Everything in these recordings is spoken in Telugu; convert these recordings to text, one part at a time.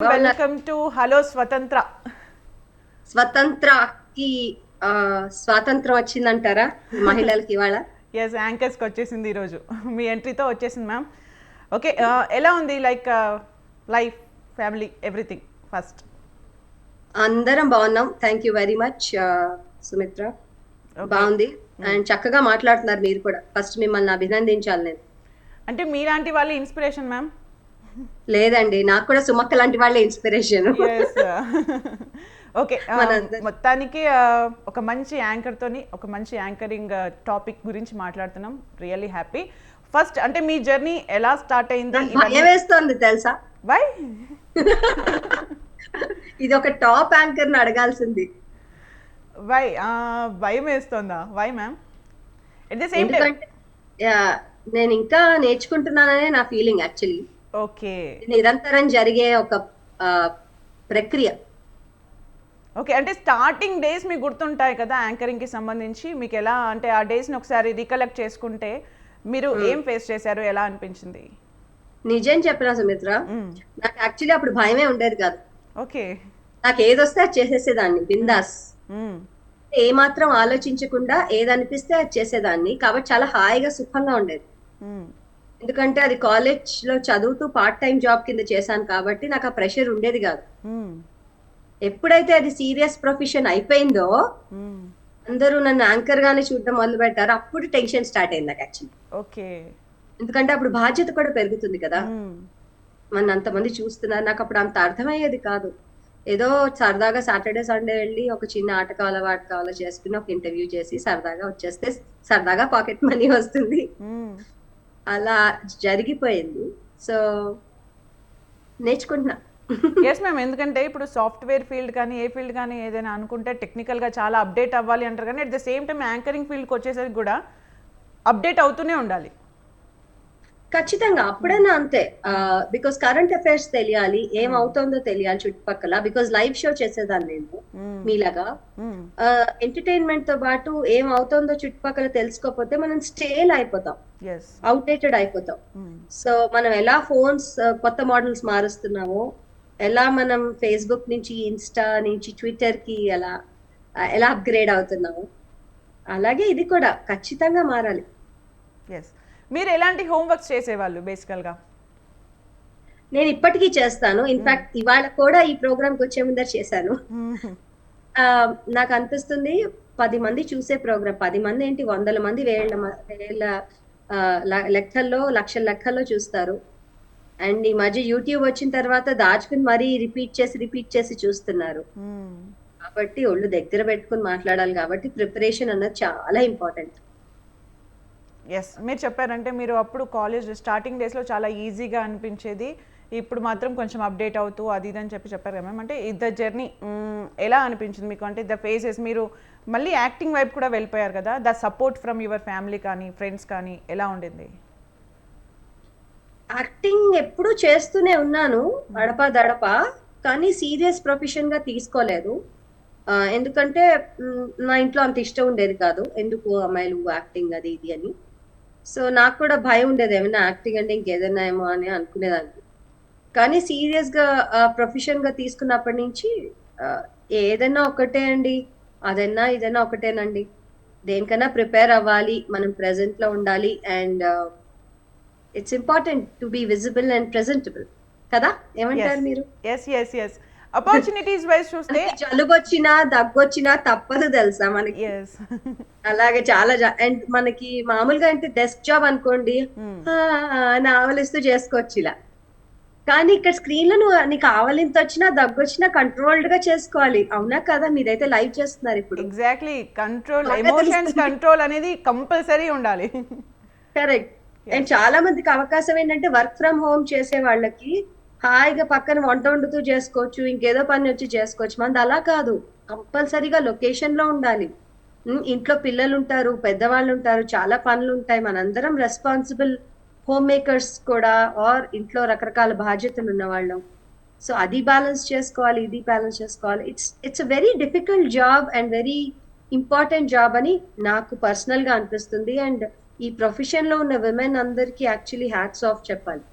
వెల్కమ్ టు హలో స్వతంత్ర స్వతంత్రకి స్వాతంత్రం వచ్చిందంటారా మహిళలకి ఇవాళ? ఎస్ యాంకర్స్కి వచ్చేసింది ఈరోజు. మీ ఎంట్రీతో వచ్చేసింది మ్యామ్ ఓకే ఎలా ఉంది like life family everything first అందరం బాగున్నాం. Thank you very much Sumitra. బాగుంది. అండ్ చక్కగా మాట్లాడుతున్నారు మీరు కూడా. ఫస్ట్ మిమ్మల్ని అభినందించాలి నేను. అంటే మీలాంటి వాళ్ళు ఇన్స్పిరేషన్ మ్యామ్ లేదండి నాకు కూడా సుమక్క లాంటి వాళ్ళే ఇన్స్పిరేషన్ ఎస్ ఓకే మొత్తానికి uh, ఒక మంచి యాంకర్తోని ఒక మంచి యాంకరింగ్ టాపిక్ గురించి మాట్లాడుతున్నాం. రియల్లీ హ్యాపీ ఫస్ట్ అంటే మీ జర్నీ ఎలా స్టార్ట్ అయింది? వేస్తోంది తెలుసా? వై ఇది ఒక టాప్ యాంకర్ని అడగాల్సింది. వై భయం వేస్తుందా? Why ma'am at the same time నేను ఇంకా నేర్చుకుంటున్నాననే నా ఫీలింగ్ యాక్చువల్లీ ఓకే. నిరంతరం జరిగే ఒక ప్రక్రియ. ఓకే అంటే స్టార్టింగ్ డేస్ మీకు గుర్తుంటాయి కదా యాంకరింగ్కి సంబంధించి. మీకు ఎలా అంటే ఆ డేస్ని ఒకసారి రికలెక్ట్ చేసుకుంటే మీరు ఏం ఫేస్ చేశారు ఎలా అనిపించింది? నిజం చెప్పిన సుమిత్ర? నాకు యాక్చువల్లీ అప్పుడు భయమే ఉండేది కాదు. ఓకే. నాకు ఏదొస్తే అది చేసేసేదాన్ని బిందాస్. ఏ మాత్రం ఆలోచించకుండా ఏది అనిపిస్తే అది చేసేదాన్ని. కాబట్టి చాలా హాయిగా సుఖంగా ఉండేది. ఎందుకంటే అది కాలేజ్లో చదువుతూ పార్ట్ టైం జాబ్ కింద చేశాను కాబట్టి నాకు ఆ ప్రెషర్ ఉండేది కాదు. ఎప్పుడైతే అది సీరియస్ ప్రొఫెషన్ అయిపోయిందో అందరూ నన్ను యాంకర్ గానే చూడడం మొదలు పెట్టారు. అప్పుడు టెన్షన్ స్టార్ట్ అయింది నాకు యాక్చువల్లీ ఓకే. ఎందుకంటే అప్పుడు బాధ్యత కూడా పెరుగుతుంది కదా. మన అంతమంది చూస్తున్నారు. నాకు అప్పుడు అంత అర్థమయ్యేది కాదు. ఏదో సరదాగా సాటర్డే సండే వెళ్ళి ఒక చిన్న ఆట కావాలా వాట కావాలా చేసుకుని ఒక ఇంటర్వ్యూ చేసి సరదాగా వచ్చేస్తే సరదాగా పాకెట్ మనీ వస్తుంది. అలా జరిగిపోయింది. సో నేర్చుకుంటున్నా. ఎస్ మ్యామ్ ఎందుకంటే ఇప్పుడు సాఫ్ట్వేర్ ఫీల్డ్ కానీ ఏ ఫీల్డ్ కానీ ఏదైనా అనుకుంటే టెక్నికల్గా చాలా అప్డేట్ అవ్వాలి అంటారు కానీ at the same time anchoring ఫీల్డ్కి వచ్చేసరికి కూడా అప్డేట్ అవుతూనే ఉండాలి. ఖచ్చితంగా అప్పుడైనా అంతే. బికాస్ కరెంట్ అఫైర్స్ తెలియాలి ఏం అవుతుందో తెలియాలి చుట్టుపక్కల బికాస్ లైవ్ షో చేసేదాన్ని నేను మీలాగా. ఎంటర్టైన్మెంట్తో పాటు ఏం అవుతుందో చుట్టుపక్కల తెలుసుకోకపోతే మనం స్టేల్ అయిపోతాం. అవుట్డేటెడ్ అయిపోతాం. సో మనం ఎలా ఫోన్స్ కొత్త మోడల్స్ మారుస్తున్నామో ఎలా మనం ఫేస్బుక్ నుంచి ఇన్స్టా నుంచి ట్విట్టర్కి ఎలా ఎలా అప్గ్రేడ్ అవుతున్నామో అలాగే ఇది కూడా ఖచ్చితంగా మారాలి. ఎస్ మీరు ఎలాంటి హోంవర్క్స్ చేసేవాళ్ళు బేసికల్గా? నేను ఇప్పటికీ చేస్తాను. ఇన్ఫాక్ట్ ఇవాళ కూడా ఈ ప్రోగ్రామ్కి వచ్చే ముందర చేశాను. నాకు అనిపిస్తుంది పది మంది చూసే ప్రోగ్రామ్ పది మంది ఏంటి వందల మంది వేల వేల లెక్కల్లో లక్షల లెక్కల్లో చూస్తారు. అండ్ ఈ మధ్య యూట్యూబ్ వచ్చిన తర్వాత దాచుకుని మరీ రిపీట్ చేసి రిపీట్ చేసి చూస్తున్నారు. కాబట్టి ఒళ్ళు దగ్గర పెట్టుకుని మాట్లాడాలి కాబట్టి ప్రిపరేషన్ అన్నది చాలా ఇంపార్టెంట్. ఎస్ మీరు చెప్పారంటే మీరు అప్పుడు కాలేజ్ స్టార్టింగ్ డేస్లో చాలా ఈజీగా అనిపించేది. ఇప్పుడు మాత్రం కొంచెం అప్డేట్ అవుతూ అది ఇది అని చెప్పి చెప్పారు కదా మ్యామ్ అంటే ద జర్నీ ఎలా అనిపించింది మీకు? అంటే ద ఫేసెస్ మీరు మళ్ళీ యాక్టింగ్ వైపు కూడా వెళ్ళిపోయారు కదా the support from your family కానీ ఫ్రెండ్స్ కానీ ఎలా ఉండింది? యాక్టింగ్ ఎప్పుడు చేస్తూనే ఉన్నాను దడప దడప కానీ సీరియస్ ప్రొఫెషన్గా తీసుకోలేదు. ఎందుకంటే నా ఇంట్లో అంత ఇష్టం ఉండేది కాదు. ఎందుకు అమ్మాయిలు యాక్టింగ్ అది ఇది అని. సో నాకు కూడా భయం ఉండేది ఏమైనా యాక్టింగ్ అంటే ఇంకేదైనా ఏమో అని అనుకునేదాన్ని. కానీ సీరియస్గా ప్రొఫెషన్గా తీసుకున్నప్పటి నుంచి ఏదైనా ఒకటే అండి. అదైనా ఇదైనా ఒకటేనండి. దేనికైనా ప్రిపేర్ అవ్వాలి మనం ప్రెసెంట్లో ఉండాలి and it's important to be visible and presentable కదా? ఏమంటారు మీరు? Yes yes yes opportunities wise చూస్తే మనకి జలుబు వచ్చినా దగ్గు వచ్చినా తప్పదు తెలుసా మనకి. అలాగే చాలా అండ్ మనకి మామూలుగా అంటే డెస్క్ జాబ్ అనుకోండి అని ఆవలిస్తూ చేసుకోవచ్చు ఇలా కానీ ఇక్కడ స్క్రీన్లో నువ్వు నీకు ఆవలింత వచ్చినా దగ్గు వచ్చినా కంట్రోల్డ్గా చేసుకోవాలి. అవునా కదా? మీరైతే లైవ్ చేస్తున్నారు ఇప్పుడు. Exactly control emotions. కంట్రోల్ అనేది కంపల్సరీ ఉండాలి. కరెక్ట్ అండ్ చాలా మందికి అవకాశం ఏంటంటే వర్క్ ఫ్రమ్ హోమ్ చేసే వాళ్ళకి హాయిగా పక్కన వంట వండుతూ చేసుకోవచ్చు ఇంకేదో పని వచ్చి చేసుకోవచ్చు. మనది అలా కాదు. కంపల్సరీగా లొకేషన్లో ఉండాలి. ఇంట్లో పిల్లలు ఉంటారు పెద్దవాళ్ళు ఉంటారు చాలా పనులు ఉంటాయి మనందరం రెస్పాన్సిబుల్ హోమ్ మేకర్స్ కూడా ఆర్ ఇంట్లో రకరకాల బాధ్యతలు ఉన్న వాళ్ళం సో అది బ్యాలెన్స్ చేసుకోవాలి ఇది బ్యాలెన్స్ చేసుకోవాలి. It's it's a very difficult job and very important job అని నాకు పర్సనల్గా అనిపిస్తుంది. అండ్ ఈ ప్రొఫెషన్లో ఉన్న విమెన్ అందరికి యాక్చువల్లీ హ్యాట్స్ ఆఫ్ చెప్పాలి.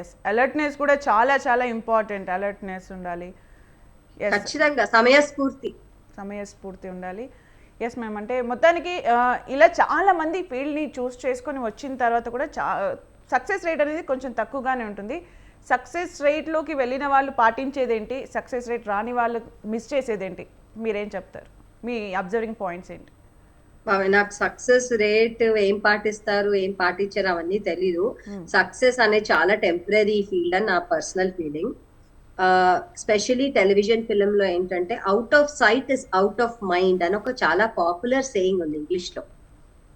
ఎస్ అలర్ట్నెస్ కూడా చాలా చాలా ఇంపార్టెంట్ అలర్ట్నెస్ ఉండాలి. ఖచ్చితంగా. సమయస్ఫూర్తి. సమయస్ఫూర్తి ఉండాలి. ఎస్ మ్యామ్ అంటే మొత్తానికి ఇలా చాలా మంది ఫీల్డ్ని చూస్ చేసుకొని వచ్చిన తర్వాత కూడా చా సక్సెస్ రేట్ అనేది కొంచెం తక్కువగానే ఉంటుంది. సక్సెస్ రేట్లోకి వెళ్ళిన వాళ్ళు పాటించేదేంటి? సక్సెస్ రేట్ రాని వాళ్ళు మిస్ చేసేదేంటి? మీరేం చెప్తారు? మీ అబ్జర్వింగ్ పాయింట్స్ ఏంటి? నాకు సక్సెస్ రేట్ ఏం పాటిస్తారు ఏం పాటించారు అవన్నీ తెలీదు. సక్సెస్ అనేది చాలా టెంపరీ ఫీల్డ్ అని నా personal feeling specially television film లో ఏంటంటే out of sight is out of mind అని ఒక చాలా పాపులర్ సేయింగ్ ఉంది ఇంగ్లీష్లో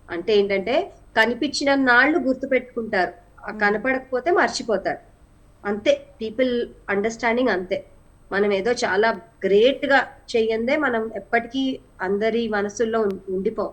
అంటే ఏంటంటే కనిపించిన నాళ్ళు గుర్తు పెట్టుకుంటారు ఆ కనపడకపోతే మర్చిపోతారు. అంతే. పీపుల్ అండర్స్టాండింగ్ అంతే. మనం ఏదో చాలా గ్రేట్గా చెయ్యందే మనం ఎప్పటికీ అందరి మనసుల్లో ఉం- ఉండిపోం.